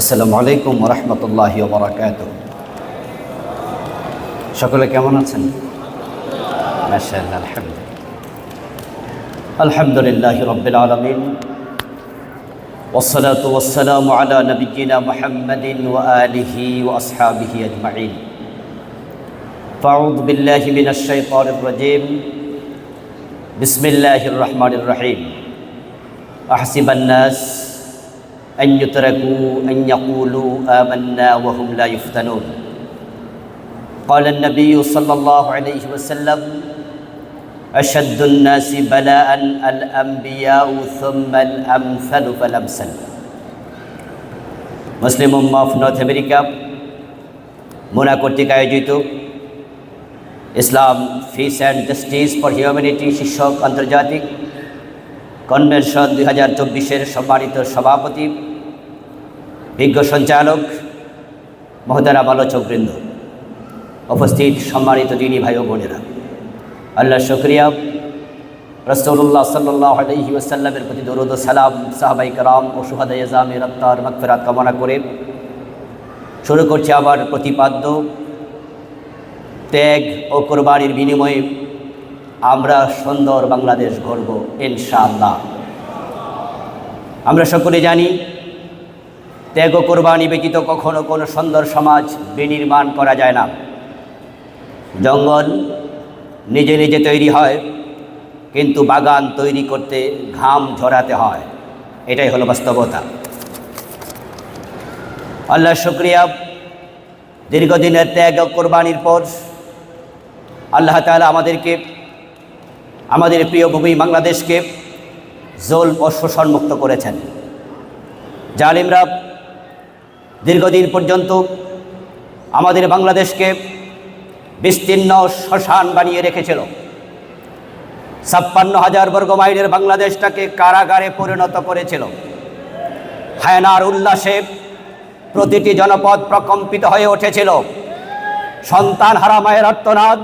আসসালামু আলাইকুম রহমতুল্লাহি বরাকাত সকলে কেমন আছেন মাশাআল্লাহ আলহামদুলিল্লাহ আলহামদুলিল্লাহ রব্বিল আলামিন والصلاة والسلام على نبينا محمد وآله وأصحابه أجمعين فأعوذ بالله من الشيطان الرجيم بسم الله الرحمن الرحيم أحسب الناس أن يتركوا أن يقولوا آمنا وهم لا يفتنون قال النبي صلى الله عليه وسلم أشد الناس بلاء الأنبياء ثم الأمثل فالأمثل মুসলিম উম্মা অফ নর্থ আমেরিকা মোনা কর্তৃক আয়োজিত Islam peace and justice for humanity শীর্ষক আন্তর্জাতিক কনভেনশন দুই হাজার চব্বিশের সম্মানিত সভাপতি বিজ্ঞ সঞ্চালক মহতারাম আলোচকবৃন্দ উপস্থিত সম্মানিত দিনী ভাই ও বোনেরা। আল্লাহ শুক্রিয়া। রসৌল্লাহ সাল্লাহ ওসাল্লামের প্রতি দরুদ সালাম সাহাবাই কালাম ও সুহাদ এজামের আত্মার মকফেরাত কামনা করে শুরু করছে আবার প্রতিপাদ্য। ত্যাগ ও কোরবানির বিনিময়ে আমরা সুন্দর বাংলাদেশ গড়ব ইনশাআল্লাহ। আমরা সকলে জানি ত্যাগ কোরবানি ব্যতীত কখনো কোনো সুন্দর সমাজ বিনির্মাণ করা যায় না। জঙ্গল নিজে নিজে তৈরি হয়, কিন্তু বাগান তৈরি করতে ঘাম ঝরাতে হয়। এটাই হলো বাস্তবতা। আল্লাহ শুক্রিয়া। দীর্ঘদিনের ত্যাগ কোরবানির পর আল্লাহ তালা আমাদেরকে, আমাদের প্রিয় ভূমি বাংলাদেশকে জোল ও শোষণমুক্ত করেছেন। জালিমরা দীর্ঘদিন পর্যন্ত আমাদের বাংলাদেশকে বিস্তীর্ণ শ্মশান বানিয়ে রেখেছিল। ছাপ্পান্ন হাজার বর্গ মাইলের বাংলাদেশটাকে কারাগারে পরিণত করেছিল। হায়নার উল্লাসে প্রতিটি জনপদ প্রকম্পিত হয়ে উঠেছিল। সন্তান হারা মায়ের আর্তনাদ,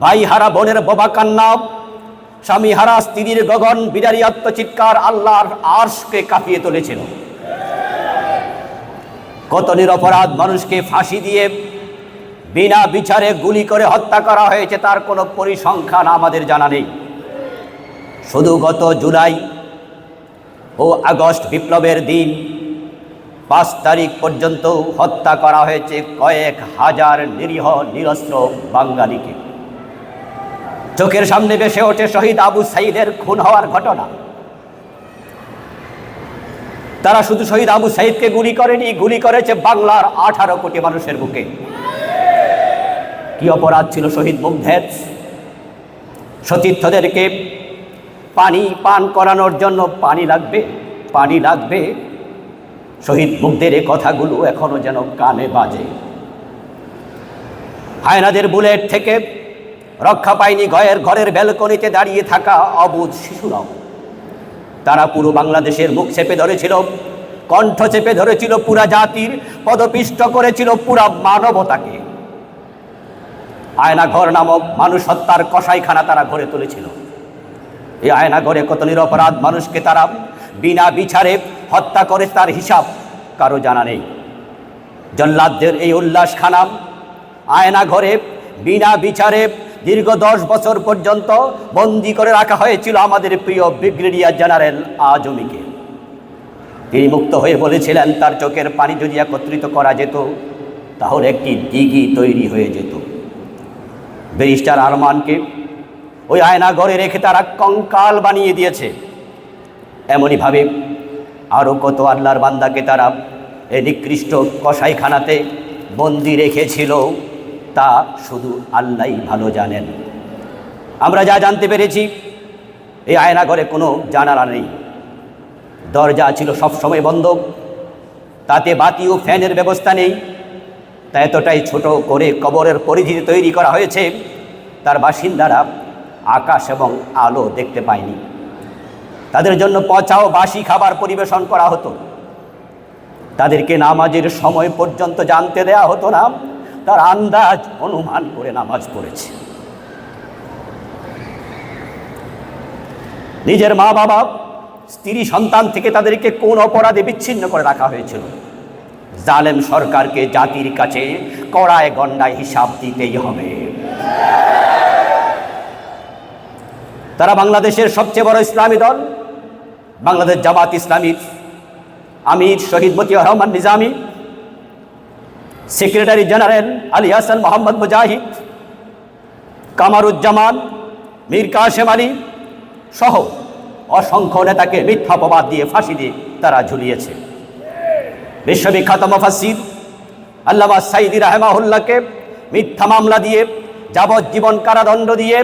ভাই হারা বোনের বোবা কান্না, স্বামী হারা স্ত্রীর গগন, বিদারী আত্মচিৎকার আল্লাহর আর্শকে কাঁপিয়ে তুলেছিল। কত নিরপরাধ মানুষকে ফাঁসি দিয়ে বিনা বিচারে গুলি করে হত্যা করা হয়েছে, তার কোনো পরিসংখ্যান আমাদের জানা নেই। শুধু গত জুলাই ও আগস্ট বিপ্লবের দিন পাঁচ তারিখ পর্যন্ত হত্যা করা হয়েছে কয়েক হাজার নিরীহ, নিরস্ত্র বাঙালিকে। চোখের সামনে বেসে ওঠে শহীদ আবু সাইদের খুন হওয়ার ঘটনা। তারা শুধু শহীদ আবু সাইদকে গুলি করেনি, গুলি করেছে বাংলার আঠারো কোটি মানুষের বুকে। কি অপরাধ ছিল শহীদ মুগ্ধের সতীর্থদেরকে পানি পান করানোর জন্য পানি লাগবে পানি লাগবে। শহীদ মুগ্ধের এ কথাগুলো এখনও যেন কানে বাজে। হায়নাদের বুলেট থেকে রক্ষা পায়নি গয়ের ঘরের ব্যালকনিতে দাঁড়িয়ে থাকা অবুধ শিশুরাও। তারা পুরো বাংলাদেশের মুখ চেপে ধরেছিল, কণ্ঠ চেপে ধরেছিল পুরা জাতির, পদপিষ্ট করেছিল পুরা মানবতাকে। আয়নাঘর নামক মানুষ হত্যার কসাইখানা তারা গড়ে তুলেছিল। এই আয়নাঘরে কত নিরপরাধ মানুষকে তারা বিনা বিচারে হত্যা করে তার হিসাব কারও জানা নেই। জল্লাদদের এই উল্লাস খানাম আয়নাঘরে বিনা বিচারে দীর্ঘ দশ বছর পর্যন্ত বন্দি করে রাখা হয়েছিল আমাদের প্রিয় ব্রিগেডিয়ার জেনারেল আজমিকে। তিনি মুক্ত হয়ে বলেছিলেন, তার চোখের পানি যদি একত্রিত করা যেত, তাহলে একটি দিঘি তৈরি হয়ে যেত। ব্যারিস্টার আরমানকে ওই আয়না ঘরে রেখে তারা কঙ্কাল বানিয়ে দিয়েছে। এমনইভাবে আরও কত আল্লাহর বান্দাকে তারা এই নিকৃষ্ট কসাইখানাতে বন্দি রেখেছিল। তা শুধু আল্লাহই ভালো জানেন। আমরা যা জানতে পেরেছি, এই আয়না ঘরে কোনো জানালা নেই। দরজা ছিল সবসময় বন্ধ। তাতে বাতি ও ফ্যানের ব্যবস্থা নেই। তা এতটাই ছোট করে কবরের পরিধি তৈরি করা হয়েছে, তার বাসিন্দারা আকাশ এবং আলো দেখতে পায়নি। তাদের জন্য পচা ও বাসি খাবার পরিবেশন করা হতো। তাদেরকে নামাজের সময় পর্যন্ত জানতে দেয়া হতো না। তার আন্দাজ, অনুমান করে নামাজ পড়েছে। নিজের মা বাবা, স্ত্রী, সন্তান থেকে তাদেরকে কোন অপরাধে বিচ্ছিন্ন করে রাখা হয়েছিল? জালেম সরকারকে জাতির কাছে কড়ায় গন্ডায় হিসাব দিতেই হবে। তারা বাংলাদেশের সবচেয়ে বড় ইসলামী দল, বাংলাদেশ জামাত ইসলামীর আমির শহীদ মতিউর রহমান নিজামী সেক্রেটারি জেনারেল আলী হাসান মোহাম্মদ মুজাহিদ কামারুজ্জামান মীর কাশেম আলী সহ অসংখ্য নেতাকে মিথ্যা অপবাদ দিয়ে ফাঁসি দিয়ে তারা ঝুলিয়েছে। বিশ্ববিখ্যাত মফাসির আল্লামা সাইদি রাহেমাহুল্লাহকে মিথ্যা মামলা দিয়ে, যাবজ্জীবন কারাদণ্ড দিয়ে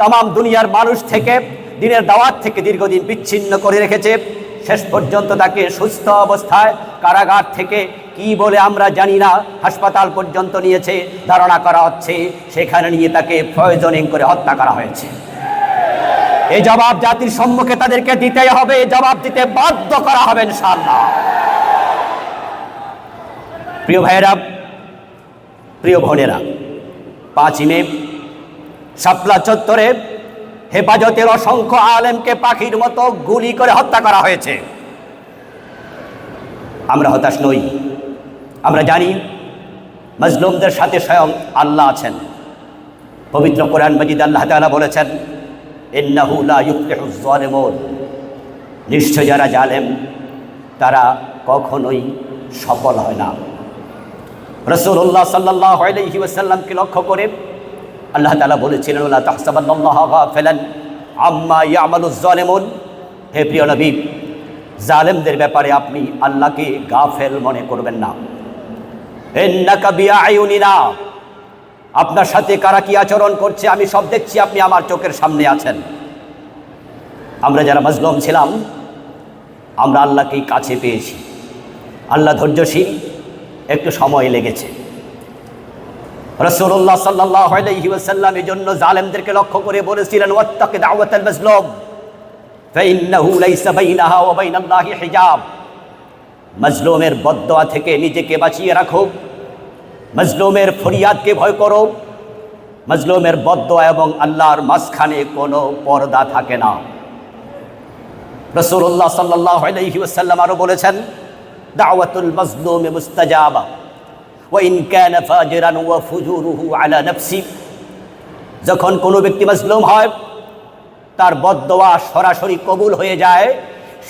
তাম দুনিয়ার মানুষ থেকে দিনের দাওয়াত থেকে দীর্ঘদিন বিচ্ছিন্ন করে রেখেছে। শেষ পর্যন্ত তাকে সুস্থ অবস্থায় কারাগার থেকে কি বলে আমরা জানি না, হাসপাতাল পর্যন্ত নিয়েছে, ধারণা করা হচ্ছে, সেখানে নিয়ে তাকে প্রয়োজনিং করে হত্যা করা হয়েছে। এই জবাব জাতির সম্মুখে তাদেরকে দিতেই হবে জবাব দিতে বাধ্য করা হবে, ইনশাআল্লাহ। প্রিয় ভাইয়েরা, প্রিয় বোনেরা, পাঁচই মে শাপলা চত্বরে হেফাজতের অসংখ্য আলেমকে পাখির মতো গুলি করে হত্যা করা হয়েছে। আমরা হতাশ নই। আমরা জানি মজলুমদের সাথে স্বয়ং আল্লাহ আছেন। পবিত্র কোরআন মজিদ আল্লাহ তালা বলেছেন নিশ্চয় যারা জালেম, তারা কখনোই সফল হয় না। রসুল্লাহ সাল্লাহ লক্ষ্য করে আল্লাহ তালা বলেছিলেন গাফিলান আম্মা ইয়ামালুজ জালিমুন হে প্রিয় নবী, জালেমদের ব্যাপারে আপনি আল্লাহকে গাফেল মনে করবেন না। আপনার সাথে কারা কি আচরণ করছে, আমি সব দেখছি, আপনি আমার চোখের সামনে আছেন। আমরা যারা মজলুম ছিলাম, আমরা আল্লাহকেই কাছে পেয়েছি। আল্লাহ ধৈর্যশীল, একটু সময় লেগেছে। রসুল্লাহ ওয়াসাল্লাম এই জন্য জালেমদেরকে লক্ষ্য করে বলেছিলেন ওয়াত্তাকি দাওয়াতাল মাজলুম, ফাইন্নাহু লাইসা বাইনাহা ওয়া বাইনাল্লাহি হিজাব। মজলুমের বদদোয়া থেকে নিজেকে বাঁচিয়ে রাখো। মজলুমের ফরিয়াদকে ভয় করো। মজলুমের বদদোয়া এবং আল্লাহর মাঝখানে কোনো পর্দা থাকে না। রসুল্লাহ সাল্লাহ আলাইহি ওয়াসাল্লাম আরও বলেছেন, দাওয়াতুল মজলুম মুস্তাজাবা ফুজুরুহু যখন কোনো ব্যক্তি মজলুম হয়, তার বদদোয়া সরাসরি কবুল হয়ে যায়।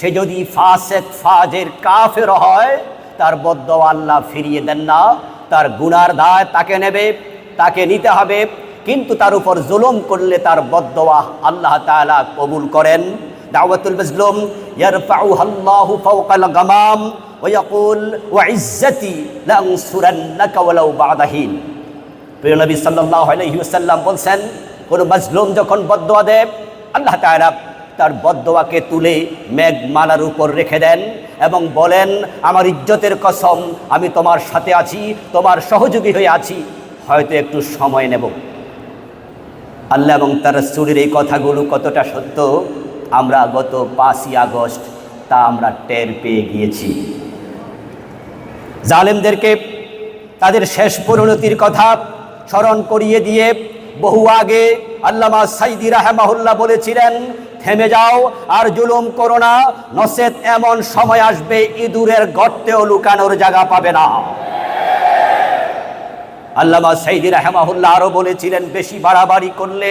সে যদি ফাসেক, ফাজের কাফের হয়, তার বদ্ধ আল্লাহ ফিরিয়ে দেন না। তার গুনার দায় তাকে নেবে, তাকে নিতে হবে। কিন্তু তার উপর জুলুম করলে তার বদদোয়া আল্লাহ তাআলা কবুল করেন। দাওয়াতুল বলছেন, কোন মাজলুম যখন বদদোয়া দেয়, আল্লাহ তাআলা তার বদদোয়াকে তুলে মেঘমালার উপর রেখে দেন এবং বলেন, আমার ইজ্জতের কসম, আমি তোমার সাথে আছি, তোমার সহযোগী হয়ে আছি, হয়তো একটু সময় নেব। আল্লাহ এবং তার রসুলের এই কথাগুলো কতটা সত্য, আমরা গত পাঁচই আগস্ট তা আমরা টের পেয়ে গিয়েছি। জালেমদেরকে তাদের শেষ পরিণতির কথা স্মরণ করিয়ে দিয়ে বহু আগে আল্লামা সাইদি রাহেমাহুল্লাহ বলেছিলেন থেমে যাও আর জুলুম করো না। নসেত এমন সময় আসবে, ইঁদুরের গর্তেও লুকানোর জায়গা পাবে না। আল্লামা সাইদি রাহেমাহুল্লাহ আরও বলেছিলেন, বেশি বাড়াবাড়ি করলে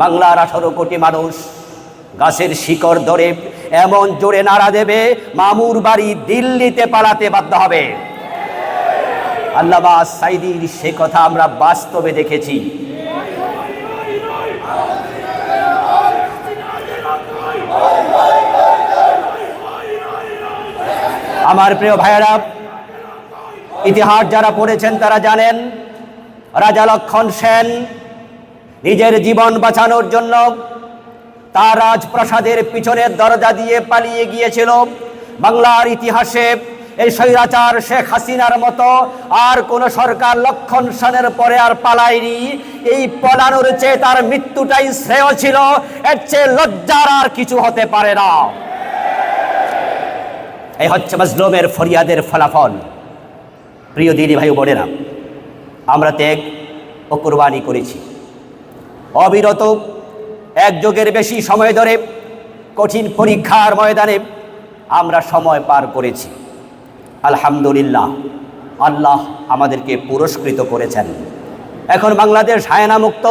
বাংলার আঠারো কোটি মানুষ গাছের শিকড় ধরে এমন জোরে নাড়া দেবে, মামুর বাড়ি দিল্লিতে পালাতে বাধ্য হবে। আল্লামা সাইদির সে কথা আমরা বাস্তবে দেখেছি। আমার প্রিয় ভাইয়েরা, ইতিহাস যারা পড়েছেন তারা জানেন, রাজা লক্ষণ সেন নিজের জীবন বাঁচানোর জন্য তার রাজপ্রাসাদের পিছনের দরজা দিয়ে পালিয়ে গিয়েছিল। বাংলার ইতিহাসে এই স্বৈরাচার শেখ হাসিনার মতো আর কোন সরকার লক্ষণ সেনের পরে আর পালায়নি। এই পলানোর চেয়ে তার মৃত্যুটাই শ্রেয় ছিল। এর চেয়ে লজ্জার আর কিছু হতে পারে না। এই হচ্ছে মজলুমের ফরিয়াদের ফলাফল। প্রিয় দিদি ভাই বোনেরা, আমরা ত্যাগ ও কোরবানি করেছি। অবিরত এক যুগের বেশি সময় ধরে কঠিন পরীক্ষার ময়দানে আমরা সময় পার করেছি। আলহামদুলিল্লাহ, আল্লাহ আমাদেরকে পুরস্কৃত করেছেন। এখন বাংলাদেশ হায়না মুক্ত,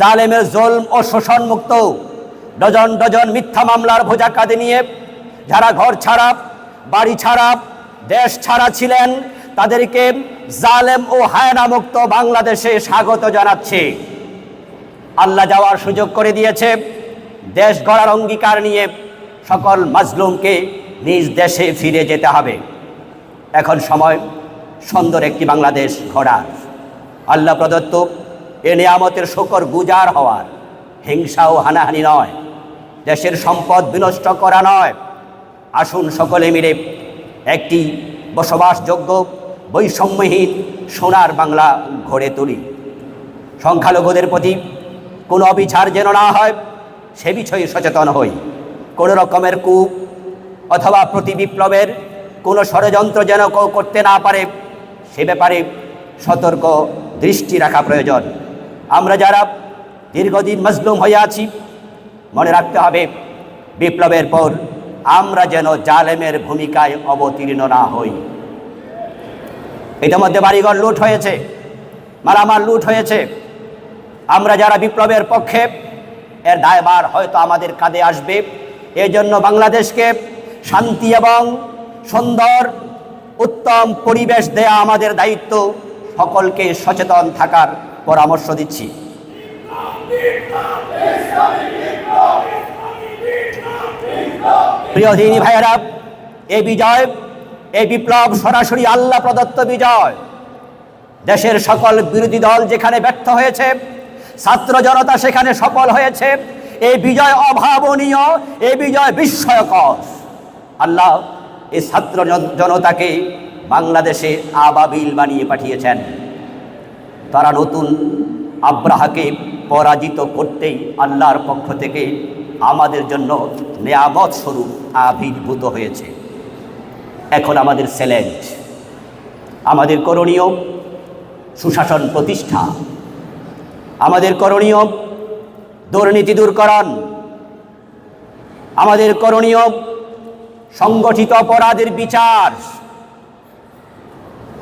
জালেমের জোলম ও শোষণ মুক্ত, ডজন ডজন মিথ্যা মামলার ভোজা কাঁধে নিয়ে যারা ঘর ছাড়া, বাড়ি ছাড়া, দেশ ছাড়া ছিলেন, তাদেরকে জালেম ও হায়না মুক্ত বাংলাদেশে স্বাগত জানাচ্ছে। আল্লাহ যাওয়ার সুযোগ করে দিয়েছে। দেশ গড়ার অঙ্গীকার নিয়ে সকল মাজলুমকে নিজ দেশে ফিরে যেতে হবে। এখন সময় সুন্দর একটি বাংলাদেশ গড়ার আল্লাহ প্রদত্ত এ নিয়ামতের শকর গুজার হওয়ার। হিংসা ও হানাহানি নয়। দেশের সম্পদ বিনষ্ট করা নয়। আসুন সকলে মিলে একটি বসবাসযোগ্য বৈষম্যহীন সোনার বাংলা গড়ে তুলি। সংখ্যালঘুদের প্রতি কোনো অবিচার যেন না হয়, সে বিষয়ে সচেতন হই। কোনো রকমের কূপ অথবা প্রতি বিপ্লবের কোনো ষড়যন্ত্র যেন কেউ করতে না পারে, সে ব্যাপারে সতর্ক দৃষ্টি রাখা প্রয়োজন। আমরা যারা দীর্ঘদিন মজলুম হয়ে আছি, মনে রাখতে হবে, বিপ্লবের পর আমরা যেন জালেমের ভূমিকায় অবতীর্ণ না হই। ইতিমধ্যে বাড়িঘর লুট হয়েছে মারামার লুট হয়েছে। আমরা যারা বিপ্লবের পক্ষে, এর দায়বার হয়তো আমাদের কাঁধে আসবে। এই জন্য বাংলাদেশকে শান্তি এবং সুন্দর, উত্তম পরিবেশ দেয়া আমাদের দায়িত্ব। সকলকে সচেতন থাকার পরামর্শ দিচ্ছি। প্রিয় দিনী ভাইয়েরা এই বিজয় এই বিপ্লব সরাসরি আল্লাহ প্রদত্ত বিজয়। দেশের সকল বিরোধী দল যেখানে ব্যর্থ হয়েছে, ছাত্র জনতা সেখানে সফল হয়েছে এই বিজয় অভাবনীয় এই বিজয় বিস্ময়কর। আল্লাহ এই ছাত্র জন- জনতাকে বাংলাদেশে আবাবিল বানিয়ে পাঠিয়েছেন। তারা নতুন আব্রাহাকে পরাজিত করতেই আল্লাহর পক্ষ থেকে আমাদের জন্য নেয়ামত স্বরূপ আবির্ভূত হয়েছে। এখন আমাদের চ্যালেঞ্জ, আমাদের করণীয় সুশাসন প্রতিষ্ঠা, আমাদের করণীয় দুর্নীতি দূরকরণ আমাদের করণীয় সংগঠিত অপরাধের বিচার।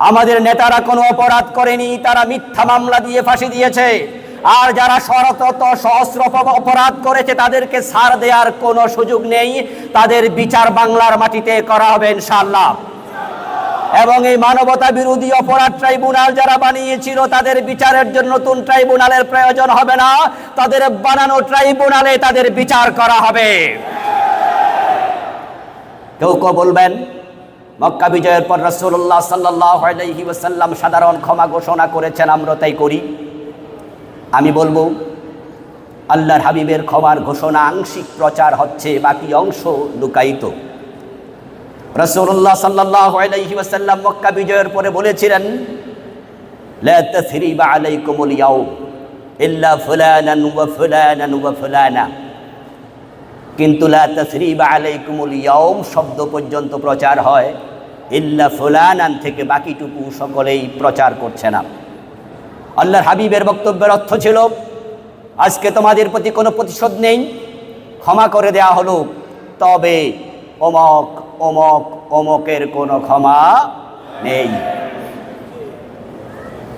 আমাদের নেতারা কোনো অপরাধ করেনি, তারা মিথ্যা মামলা দিয়ে ফাঁসি দিয়েছে। আর যারা শরতত সহস্র অপরাধ করেছে, তাদেরকে ছাড় দেওয়ার কোনো সুযোগ নেই। তাদের বিচার বাংলার মাটিতে করা হবে ইনশাআল্লাহ। এবং এই মানবতা বিরোধী অপরাধ ট্রাইব্যুনাল যারা বানিয়েছিল, তাদের বিচারের জন্য নতুন ট্রাইব্যুনালের প্রয়োজন হবে না। তাদের বানানো ট্রাইব্যুনালে তাদের বিচার করা হবে। কেউ কেউ বলবেন, মক্কা বিজয়ের পর রসুল্লাহ সাল্লাহ সাধারণ ক্ষমা ঘোষণা করেছেন আমরা তাই করি। আমি বলব, আল্লাহর হাবিবের খবর ঘোষণা আংশিক প্রচার হচ্ছে, বাকি অংশ লুকায়িত। রসৌল্লাহ সাল্লাহ আলাইসাল্লাম মক্কা বিজয়ের পরে বলেছিলেন কিন্তু শব্দ পর্যন্ত প্রচার হয়, ইল্লা ফুলানান থেকে বাকিটুকু সকলেই প্রচার করছে না। আল্লাহর হাবিবের বক্তব্যের অর্থ ছিল, আজকে তোমাদের প্রতি কোনো প্রতিশোধ নেই, ক্ষমা করে দেয়া হলো, তবে অমক অমক, অমকের কোনো ক্ষমা নেই।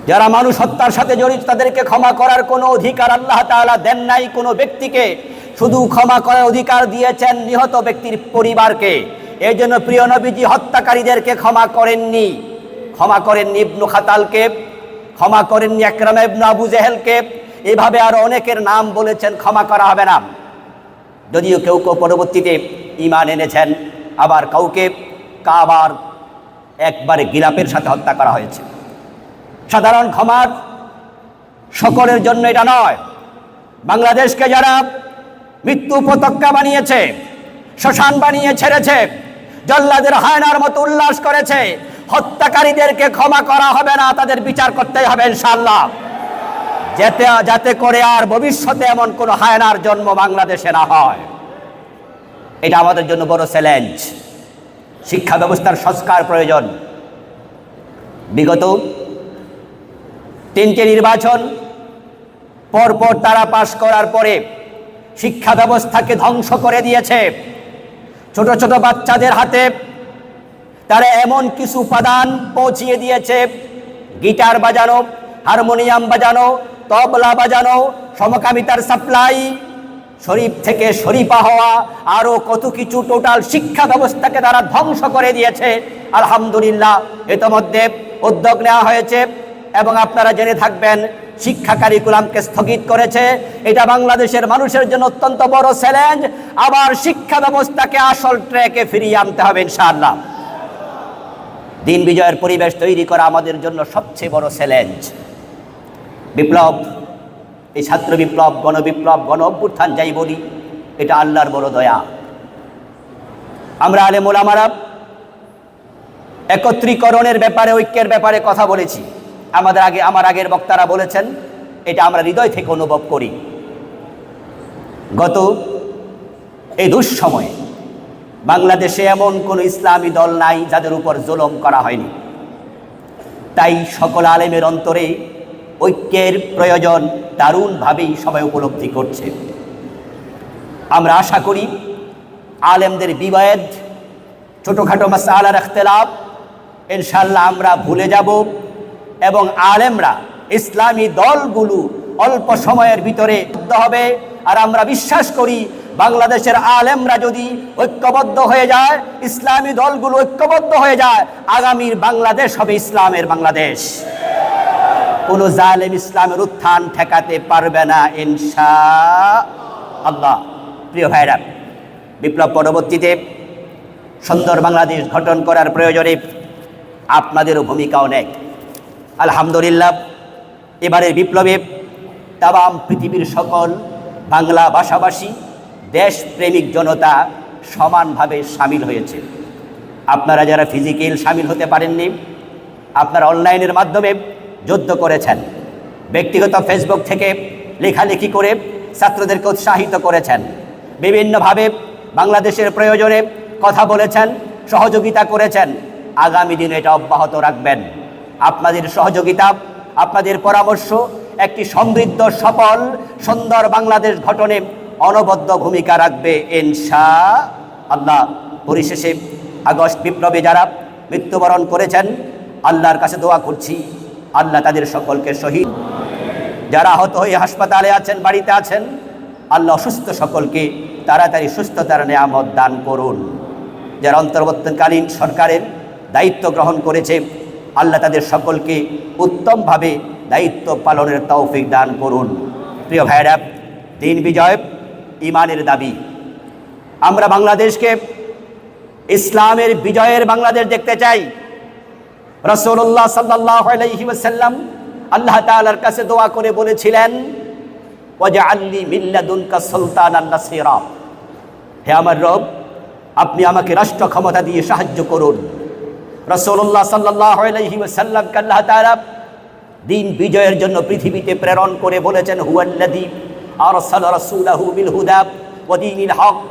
যারা মানুষ হত্যার সাথে জড়িত, তাদেরকে ক্ষমা করার কোনো অধিকার আল্লাহ তাআলা দেন নাই কোনো ব্যক্তিকে। শুধু ক্ষমা করার অধিকার দিয়েছেন নিহত ব্যক্তির পরিবারকে। এই জন্য প্রিয় নবীজি হত্যাকারীদেরকে ক্ষমা করেননি। ক্ষমা করেননি ইবনু খাতালকে। ক্ষমা করেননি একরাম আবু জেহেলকে। এভাবে আরও অনেকের নাম বলেছেন, ক্ষমা করা হবে না। যদিও কেউ কেউ পরবর্তীতে ইমান এনেছেন, আবার কাউকে কাবার একবারে গিলাপের সাথে হত্যা করা হয়েছে। সাধারণ ক্ষমার সকলের জন্য এটা নয়। বাংলাদেশকে যারা মৃত্যু উপত্যকা বানিয়েছে, শ্মশান বানিয়ে ছেড়েছে, জল্লাদের হায়নার মতো উল্লাস করেছে হত্যাকারীদেরকে ক্ষমা করা হবে না, তাদের বিচার করতেই হবে ইনশাল্লাহ যাতে যাতে করে আর ভবিষ্যতে এমন কোনো হায়নার জন্ম বাংলাদেশে না হয়। এটা আমাদের জন্য বড় চ্যালেঞ্জ। শিক্ষা ব্যবস্থার সংস্কার প্রয়োজন। বিগত তিনটে নির্বাচন পরপর তারা পাশ করার পরে শিক্ষা ব্যবস্থাকে ধ্বংস করে দিয়েছে। ছোট ছোট বাচ্চাদের হাতে তারা এমন কিছু উপাদান পৌঁছিয়ে দিয়েছে। গিটার বাজানো, হারমোনিয়াম বাজানো, তবলা বাজানো, সমকামিতার সাপ্লাই, শরীফ থেকে শরীফা হওয়া আরও কত কিছু টোটাল শিক্ষা ব্যবস্থাকে তারা ধ্বংস করে দিয়েছে। আলহামদুলিল্লাহ, ইতোমধ্যে উদ্যোগ নেওয়া হয়েছে এবং আপনারা জেনে থাকবেন, শিক্ষা কারিকুলামকে স্থগিত করেছে। এটা বাংলাদেশের মানুষের জন্য অত্যন্ত বড় চ্যালেঞ্জ আবার শিক্ষা ব্যবস্থাকে আসল ট্র্যাকে ফিরিয়ে আনতে হবে ইনশাআল্লাহ। দিন বিজয়ের পরিবেশ তৈরি করা আমাদের জন্য সবচেয়ে বড় চ্যালেঞ্জ। বিপ্লব, এই ছাত্র বিপ্লব, গণবিপ্লব, গণ অভ্যুত্থান যাই বলি, এটা আল্লাহর বড় দয়া। আমরা আলে মোলামারা একত্রীকরণের ব্যাপারে, ঐক্যের ব্যাপারে কথা বলেছি। আমাদের আগে, আমার আগের বক্তারা বলেছেন, এটা আমরা হৃদয় থেকে অনুভব করি। গত এই দুঃসময়ে বাংলাদেশে এমন কোনো ইসলামী দল নাই যাদের উপর জুলম করা হয়নি। তাই সকল আলেমের অন্তরে ঐক্যের প্রয়োজন দারুণভাবেই সবাই উপলব্ধি করছে। আমরা আশা করি আলেমদের বিবায়েদ ছোটোখাটো মাসালার এখতলাফ ইনশাল্লাহ আমরা ভুলে যাব এবং আলেমরা ইসলামী দলগুলো অল্প সময়ের ভিতরে হবে। আর আমরা বিশ্বাস করি বাংলাদেশের আলেমরা যদি ঐক্যবদ্ধ হয়ে যায়, ইসলামী দলগুলো ঐক্যবদ্ধ হয়ে যায়, আগামীর বাংলাদেশ হবে ইসলামের বাংলাদেশ। কোনো জালেম ইসলামের উত্থান ঠেকাতে পারবে না ইনশা আল্লাহ প্রিয় ভাইরা, বিপ্লব পরবর্তীতে সুন্দর বাংলাদেশ গঠন করার প্রয়োজনে আপনাদেরও ভূমিকা অনেক আলহামদুলিল্লাহ, এবারের বিপ্লবে তাবাম পৃথিবীর সকল বাংলা ভাষাভাষী দেশপ্রেমিক জনতা সমানভাবে সামিল হয়েছে। আপনারা যারা ফিজিক্যাল সামিল হতে পারেননি, আপনারা অনলাইনের মাধ্যমে যুদ্ধ করেছেন। ব্যক্তিগত ফেসবুক থেকে লেখালেখি করে ছাত্রদেরকে উৎসাহিত করেছেন। বিভিন্নভাবে বাংলাদেশের প্রয়োজনে কথা বলেছেন, সহযোগিতা করেছেন। আগামী দিনে এটা অব্যাহত রাখবেন। আপনাদের সহযোগিতা, আপনাদের পরামর্শ একটি সমৃদ্ধ, সফল, সুন্দর বাংলাদেশ গঠনে অনবদ্য ভূমিকা রাখবে ইনশা আল্লাহ। পরিশেষে আগস্ট বিপ্লবে যারা মৃত্যুবরণ করেছেন, আল্লাহর কাছে দোয়া করছি, আল্লাহ তাদের সকলকে শহীদ। যারা আহত হয়ে হাসপাতালে আছেন, বাড়িতে আছেন, আল্লাহ অসুস্থ সকলকে তাড়াতাড়ি সুস্থতার নেয়ামত দান করুন। যারা অন্তর্বর্তীকালীন সরকারের দায়িত্ব গ্রহণ করেছে, আল্লাহ তাদের সকলকে উত্তমভাবে দায়িত্ব পালনের তৌফিক দান করুন। প্রিয় ভাইরা দিন বিজয়। ইমানের দাবি। আমরা বাংলাদেশকে ইসলামের বিজয়ের বাংলাদেশ দেখতে চাই। রসুল্লাহ সাল্লাহ আলহিমসাল্লাম আল্লাহ তালার কাছে দোয়া করে বলেছিলেন ওজা আল্লি মিল্লাদুনকা সুলতান আল্লাহ সিরাম হে আমার রব, আপনি আমাকে রাষ্ট্র ক্ষমতা দিয়ে সাহায্য করুন। রসুল্লাহ সাল্লাহ আলহিমসাল্লামকে আল্লাহ তালা দিন বিজয়ের জন্য পৃথিবীতে প্রেরণ করে বলেছেন হুয়াল্লাদি أرسل رسوله بالهدى ودين الحق